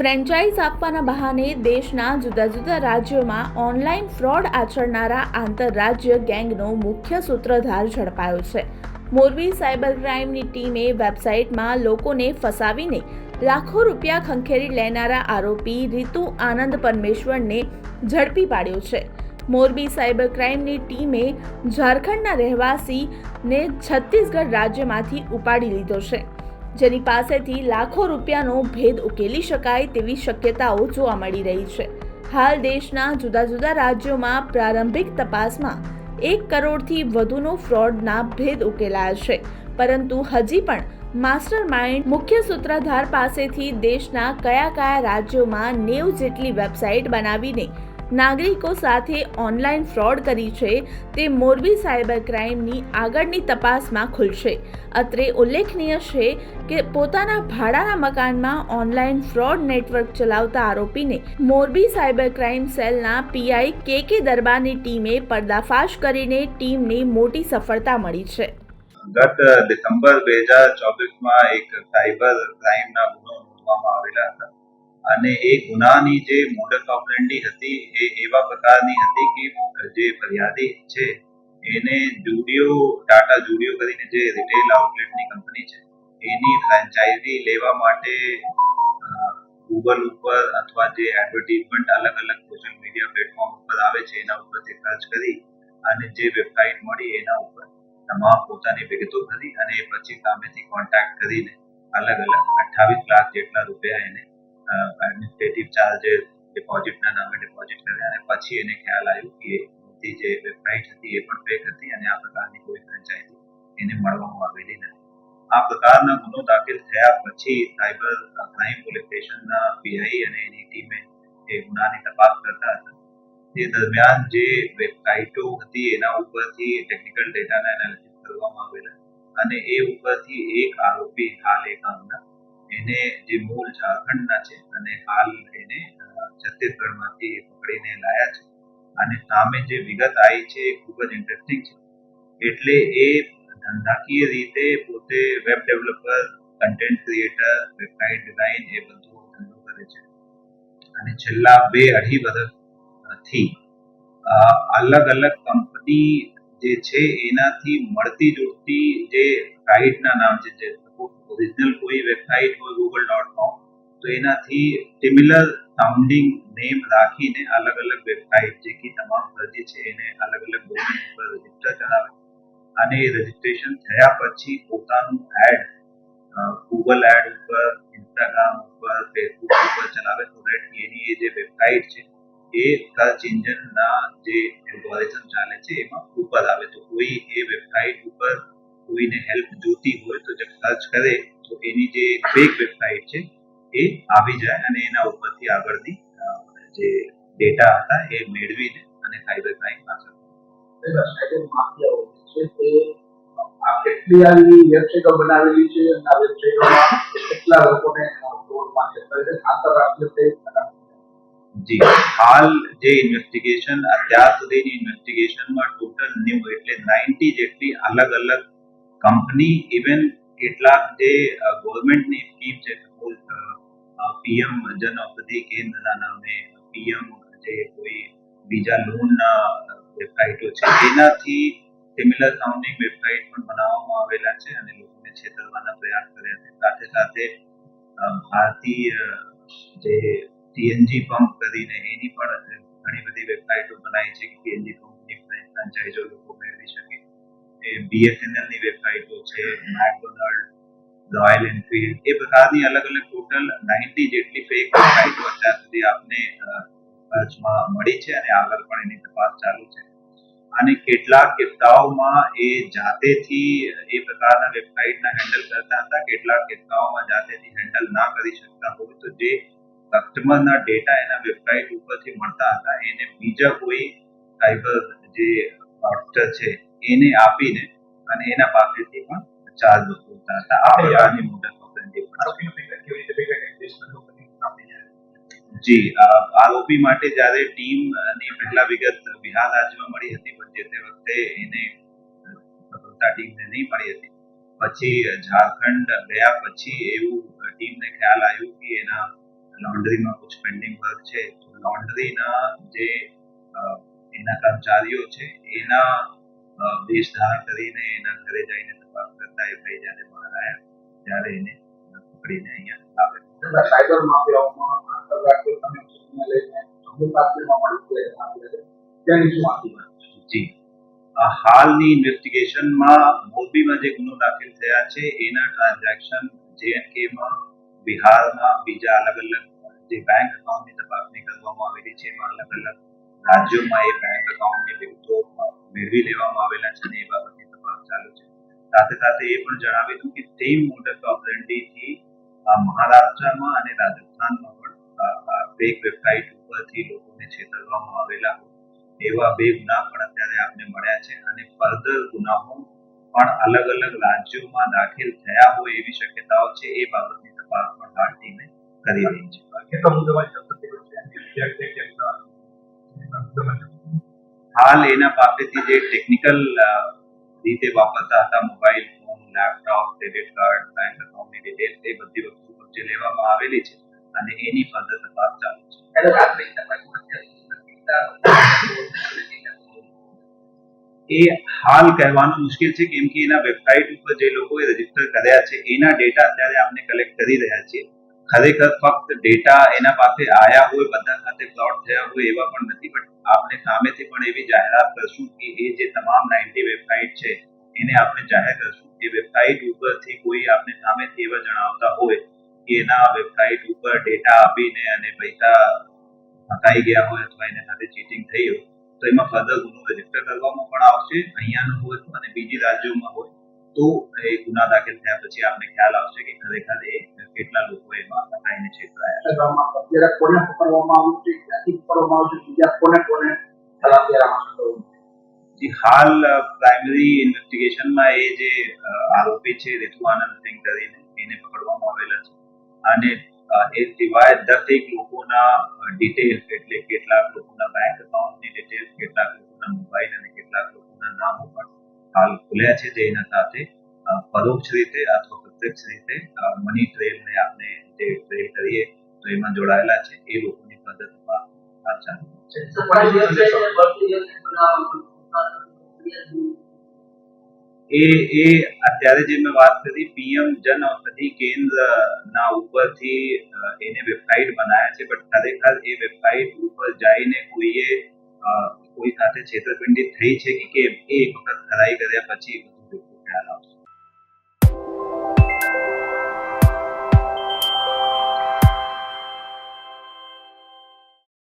Franchise આપવાના બહાને દેશના જુદા જુદા રાજ્યોમાં ઓનલાઈન ફ્રોડ આચરનારા આંતરરાજ્ય ગેંગનો મુખ્ય સૂત્રધાર ઝડપાયો છે. મોરબી સાયબર ક્રાઇમની ટીમે વેબસાઇટમાં લોકોને ફસાવીને લાખો રૂપિયા ખંખેરી લેનારા આરોપી રીતુ આનંદ પરમેશ્વરને ઝડપી પાડ્યો છે. મોરબી સાયબર ક્રાઇમની ટીમે ઝારખંડના રહેવાસીને છત્તીસગઢ રાજ્યમાંથી ઉપાડી લીધો છે. જેની પાસેથી લાખો રૂપિયાનો ભેદ ઉકેલી શકાય તેવી શક્યતાઓ જોવા મળી રહી છે. હાલ દેશના જુદા જુદા રાજ્યોમાં પ્રારંભિક તપાસમાં એક કરોડથી વધુનો ફ્રોડના ભેદ ઉકેલાયા છે. પરંતુ હજી પણ માસ્ટર માઇન્ડ મુખ્ય સૂત્રધાર પાસેથી દેશના કયા કયા રાજ્યોમાં નેવ જેટલી વેબસાઇટ બનાવીને નાગરિકો સાથે ઓનલાઈન ફ્રોડ કરી છે, તે મોરબી સાયબર ક્રાઇમની આગળની તપાસમાં ખુલશે. અત્રે ઉલ્લેખનીય છે કે પોતાના ભાડાના મકાનમાં ઓનલાઈન ફ્રોડ નેટવર્ક ચલાવતા આરોપીને મોરબી સાયબર ક્રાઇમ સેલના પીઆઈ કે કે દરબારની ટીમે પર્દાફાશ કરીને ટીમને મોટી સફળતા મળી છે. ગત ડિસેમ્બર બે હજાર ચોવીસમાં એક સાયબર ક્રાઇમના ગુનો નોંધવામાં આવેલા હતા. અને એ ગુનાની જે મોડલ ઓપરેન્ડી હતી, એ એવા પ્રકારની હતી કે જે ફરિયાદી છે, એને જુડિયો, ટાટા જુડિયો કરીને જે રિટેલ આઉટલેટની કંપની છે, એની ફ્રેન્ચાઇઝી લેવા માટે ગૂગલ ઉપર અથવા જે એડવર્ટીઝમેન્ટ અલગ અલગ સોશિયલ મીડિયા પ્લેટફોર્મ ઉપર આવે છે, એના ઉપરથી સર્ચ કરી અને જે વેબસાઇટ મળી એના ઉપર તમામ પોતાની વિગતો ભરી અને એ પછી સામેથી કોન્ટેક્ટ કરીને અલગ અલગ અઠ્ઠાવીસ લાખ જેટલા રૂપિયા એને એડમિનિસ્ટ્રેટિવ ચાર્જે ડિપોઝિટના નામે ડિપોઝિટ કર્યા અને પછી એને ખ્યાલ આવ્યો કે બધી જે વેબસાઇટ હતી એ પણ ફેક હતી અને આ પ્રકારની કોઈ ફ્રેન્ચાઇઝી એને મળવામાં આવેલી નથી. આ પ્રકારના ગુનો દાખલ થયા પછી સાયબર ક્રાઇમ પોલીસ પીઆઈ અને એની ટીમે એ ગુનાની તપાસ કરતા હતા. તે દરમિયાન જે વેબસાઇટો હતી એના ઉપરથી ટેકનિકલ ડેટાના એનાલિસિસ કરવામાં આવેલા અને એ ઉપરથી એક આરોપી હાલ એક ગામના એને જે મૂળ ઝારખંડના છે અને હાલ એને છત્તીસગઢમાંથી પકડીને લાયા છે. અને સામે જે વિગત આવી છે એ ખૂબ જ ઇન્ટરેસ્ટિંગ છે. એટલે એ ધંધાકીય રીતે પોતે web developer content creator website design એ બધું ધંધો કરે છે. અને છેલ્લા બે અઢી વર્ષથી અલગ અલગ કંપની જે છે એનાથી મળતી જોડતી જે સાઇટના નામ છે, જે ઓરિજિનલ કોઈ વેબસાઇટ હોય ગૂગલ ડોટ કોમ તો એનાથી સિમિલર સાઉન્ડિંગ નેમ રાખીને અલગ અલગ વેબસાઇટ જે કે તમામ ફરજી છે એને અલગ અલગ ડોમેન ઉપર રજિસ્ટર કરાવે. અને એ રજીસ્ટ્રેશન થયા પછી પોતાનું એડ ગૂગલ એડ ઉપર ઇન્સ્ટાગ્રામ ઉપર ફેસબુક ઉપર ચલાવે. તો દેટ એની જે વેબસાઇટ છે, એ સર્ચ એન્જિનના જે એલ્ગોરિધમ ચાલે છે, એમાં ઉપર આવે. તો કોઈ એ વેબસાઇટ ઉપર કોઈને હેલ્પ જોતી હોય તો જે સર્ચ કરે તો એની જે ફેક વેબસાઇટ છે એ આવી જાય અને એના ઉપરથી આગળની જે ડેટા હતા એ મેળવીને અને સાયબર ક્રાઇમ આ કેટલી આવી વેબસાઇટો બનાવેલી છે આ વેબસાઇટોમાં કેટલા લોકોને ફ્રોડમાં છેતરે છે આંતરરાષ્ટ્રીય પ્રયત્ન જી હાલ જે ઇન્વેસ્ટિગેશન અત્યાર સુધીની ઇન્વેસ્ટિગેશનમાં ટોટલ ન્યૂ એટલે નાઇન્ટી જેટલી અલગ અલગ કંપની ઇવન કેટલાક જે ગવર્મેન્ટની સ્કીમ છે સપોઝ પીએમ જન ઔષધિ કેન્દ્રના નામે પીએમ જે કોઈ બીજા લોનના વેબસાઇટો છે, તેનાથી સિમિલર સાઉન્ડિંગ વેબસાઇટ પણ બનાવવામાં આવેલા છે અને લોકોને છેતરવાના પ્રયાસ કર્યા છે. સાથે સાથે ભારતીય, જે સીએનજી પંપ કરીને એની પણ ઘણી બધી વેબસાઇટો બનાવી છે, કે સીએનજી પંપની ફ્રેન્ચાઇઝો લોકો એ બીએસએનએલની વેબસાઇટો છે મેકડોનાલ્ડ રોયલ એનફિલ્ડ એ પ્રકારની અલગ અલગ ટોટલ નાઇન્ટી જેટલી ફેક વેબસાઇટો અત્યાર સુધી આપને મળી છે અને આગળ પણ એની તપાસ ચાલુ છે. અને કેટલાક કિસ્સાઓમાં એ જાતેથી, એ પ્રકારના વેબસાઇટના હેન્ડલ કરતા હતા, કેટલાક કિસ્સાઓમાં જાતેથી હેન્ડલ ના કરી શકતા હોય તો જે કસ્ટમરના ડેટા એના વેબસાઇટ ઉપરથી મળતા હતા, એને બીજા કોઈ સાયબર જે ફ્રોડસ્ટર છે એને આપીને અને એના પાસેથી પણ ચાર્જ વસૂલ કરતા આ પ્રકારની જાય. જી આરોપી માટે જ્યારે ટીમની પહેલા વિગત બિહાર રાજ્યમાં મળી હતી પણ જે તે વખતે એને સફળતા ટીમને નહીં મળી હતી. પછી ઝારખંડ ગયા પછી એવું ટીમને ખ્યાલ આવ્યું કે એના લોન્ડ્રીમાં કુછ પેન્ડિંગ વર્ક છે. લોન્ડ્રીના જે એના કર્મચારીઓ છે એના ધારણ કરીને એના ઘરે જઈને તપાસ કરતા એ ભાઈ જ્યારે બહાર આવ્યા. ત્યારે એને પકડીને અહીંયા લાવેલા સાયબર માફિયાઓમાં આંતરરાષ્ટ્રીય કનેક્શનને લઈને જમ્મુ કાશ્મીરમાં પણ છે તેની શું વાત જી. હાલની ઇન્વેસ્ટિગેશનમાં મોરબીમાં જે ગુનો દાખલ થયા છે એના ટ્રાન્ઝેક્શન જેએનકેમાં બિહારમાં બીજા અલગ અલગ જે બેંક એકાઉન્ટની તપાસણી કરવામાં આવેલી છે એમાં અલગ અલગ રાજ્યોમાં એ બેંક એકાઉન્ટની વિગતો મેળવી લેવામાં આવેલા છે અને એ બાબતની તપાસ ચાલુ છે. સાથે સાથે એ પણ જણાવેલું કે તે ઓપરેન્ડીથી અ, મહારાષ્ટ્રમાં અને રાજસ્થાનમાં પણ ફેક વેબસાઇટ ઉપરથી લોકોને છેતરવામાં આવેલા એવા બે ગુના પણ અત્યારે આપને મળ્યા છે અને ફર્ધર ગુનાઓ પણ અલગ અલગ રાજ્યોમાં દાખલ થયા હોય એવી શક્યતાઓ છે એ બાબતની તપાસ પણ હાલ ટીમે કરી રહી છે. હાલ એના પાસેથી જે ટેકનિકલ રીતે વાપરતા હતા mobile phone laptop credit card bank એકાઉન્ટની ડિટેલ એ બધી વસ્તુ કબજે લેવામાં આવેલી છે અને એની ફર્ધર તપાસ ચાલુ છે. એ હાલ કહેવાનું મુશ્કેલ છે કેમ કે એના વેબસાઇટ ઉપર જે લોકોએ રજિસ્ટર કર્યા છે એના ડેટા અત્યારે આપણે કલેક્ટ કરી રહ્યા છીએ. ખરેખર ફક્ત ડેટા એના પાસે આયા હોય બધા ખાતે પ્લોટ થયા હોય એવા પણ નથી. આપણે સામેથી પણ એવી જાહેરાત કરશું કે એ જે તમામ નાઇન્ટી વેબસાઇટ છે, એને આપણે જાહેર કરશું. એ વેબસાઇટ ઉપરથી કોઈ આપણે સામેથી એવા જણાવતા હોય કે એના વેબસાઇટ ઉપર ડેટા આપીને અને પૈસા ફસાઈ ગયા હોય અથવા એના સાથે ચીટિંગ થઈ હોય, તો એમાં ફર્ધર ગુનો રજિસ્ટર કરવામાં પણ આવશે. અહીંયાનો હોય અને બીજી રાજ્યોમાં હોય તો એ ગુના દાખલ થયા પછી આપને ખ્યાલ આવશે કે ખરેખર એ કેટલા લોકો એમાં ફસાઈને છેતરાયા અત્યારે કોને પકડવામાં આવ્યું છે? ક્યાંથી પકડવામાં આવ્યું છે? બીજા કોને કોને? જી હાલ પ્રાઇમરી ઇન્વેસ્ટિગેશનમાં એ જે આરોપી છે રિતુ આનંદ સિંહ કરીને એને પકડવામાં આવેલા છે. અને એ સિવાય દરેક લોકોના ડિટેલ એટલે કેટલાક લોકોના બેંક એકાઉન્ટની ડિટેલ કેટલાક લોકોના મોબાઈલ અને કેટલાક લોકોના નામો પણ હાલ ખુલ્યા છે જેના સાથે પરોક્ષ રીતે અથવા પ્રત્યક્ષ રીતે મની ટ્રેલને આપણે જે ટ્રેલ કરીએ તો એમાં જોડાયેલા છે એ લોકોની પદ્ધતિ આ ચાલુ છે. એ એ અત્યારે જે મેં વાત કરી પીએમ જન ઔષધિ કેન્દ્ર ના ઉપરથી એને વેબસાઇટ બનાવ્યા છે બટ ખરેખર એ વેબસાઇટ ઉપર જઈને કોઈએ કોઈ સાથે છેતરપિંડી થઈ છે કે કેમ? એ એક વખત ખરાઈ કર્યા પછી બધું ખ્યાલ આવશે.